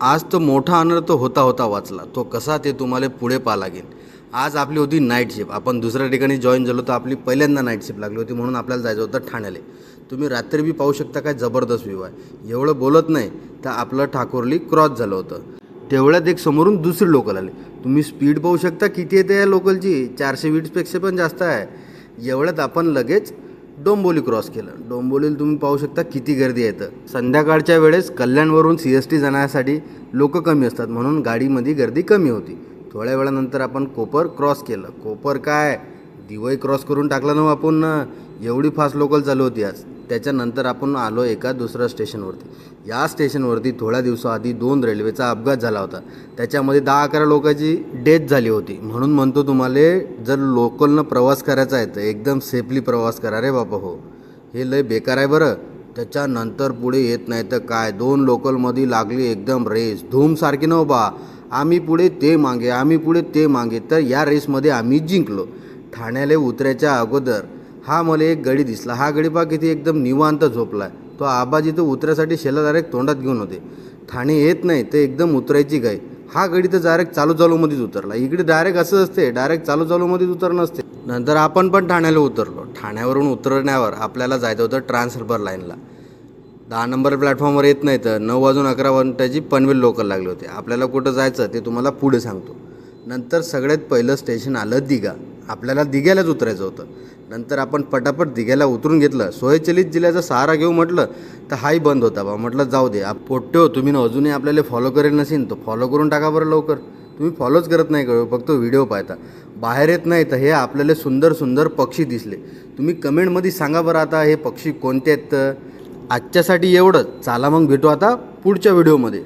आज तो मोठा अनर्थ होता होता वाचला. तो कसा ते तुम्हाला पुढे पाहा लागेल. आज आपली होती नाईट शिफ्ट आपण दुसऱ्या ठिकाणी जॉईन झालो तर आपली पहिल्यांदा नाईट शिफ्ट लागली होती म्हणून आपल्याला जायचं होतं ठाण्याला. तुम्ही रात्री बी पाहू शकता काय जबरदस्त व्ह्यू आहे. एवढं बोलत नाही तर आपलं ठाकोरली क्रॉस झालं होतं. तेवढ्यात एक समोरून दुसरी लोकल आले. तुम्ही स्पीड पाहू शकता किती येते या लोकलची चारशे वीसपेक्षा पण जास्त आहे. एवढ्यात आपण लगेच डोंबोली क्रॉस केलं. डोंबोलीला तुम्ही पाहू शकता किती गर्दी येतं संध्याकाळच्या वेळेस कल्याणवरून सी एस टी जाण्यासाठी लोक कमी असतात म्हणून गाडीमध्ये गर्दी कमी होती. थोड्या वेळानंतर आपण कोपर क्रॉस केलं. कोपर काय? दिवाळी क्रॉस करून टाकलं ना आपण. एवढी फास्ट लोकल चालू होती आज. त्याच्यानंतर आपण आलो एका दुसऱ्या स्टेशनवरती. या स्टेशनवरती थोड्या दिवसाआधी दोन रेल्वेचा अपघात झाला होता. त्याच्यामध्ये दहा अकरा लोकांची डेथ झाली होती. म्हणून म्हणतो तुम्हाला जर लोकलनं प्रवास करायचा आहे तर एकदम सेफली प्रवास करा रे बाबा हो. हे लय बेकार आहे बरं. त्याच्यानंतर पुढे येत नाही तर काय? दोन लोकलमध्ये लागली एकदम रेस धूमसारखी न हो बा. आम्ही पुढे ते मागे आम्ही पुढे ते मागे. तर या रेसमध्ये आम्ही जिंकलो. ठाण्याला उतरायच्या अगोदर हा मला एक गडी दिसला. हा गडी पहा किती एकदम निवांत झोपला आहे तो आबाजी तो उतरायसाठी शेला डायरेक्ट तोंडात घेऊन होते. ठाणे येत नाही ते एकदम उतरायची गाय हा गडी तर डायरेक्ट चालू चालूमध्येच उतरला. इकडे डायरेक्ट असं असते डायरेक्ट चालू चालूमध्येच उतरणं असते. नंतर आपण पण ठाण्याला उतरलो. ठाण्यावरून उतरण्यावर आपल्याला जायचं होतं ट्रान्सफर लाईनला दहा नंबर प्लॅटफॉर्मवर येत नाही तर नऊ वाजून अकरा वाजताची पनवेल लोकल लागले होते. आपल्याला कुठं जायचं ते तुम्हाला पुढे सांगतो. नंतर सगळ्यात पहिलं स्टेशन आलं दिघा. आपल्याला दिघ्यालाच उतरायचं होतं. नंतर आपण पटापट दिघ्याला उतरून घेतलं. स्वयंचलित जिल्ह्याचा सहारा घेऊ म्हटलं तर हाही बंद होता बा. म्हटलं जाऊ दे आप पोट्टे हो तुम्ही ना अजूनही आपल्याला फॉलो करेल नसेल तर फॉलो करून टाका बरं लवकर. तुम्ही फॉलोच करत नाही कळू फक्त व्हिडिओ पाहता. बाहेर येत नाही तर हे आपल्याला सुंदर सुंदर पक्षी दिसले. तुम्ही कमेंटमध्ये सांगा बरं आता हे पक्षी कोणते आहेत? तर आजच्यासाठी एवढंच. चाला मग भेटू आता पुढच्या व्हिडिओमध्ये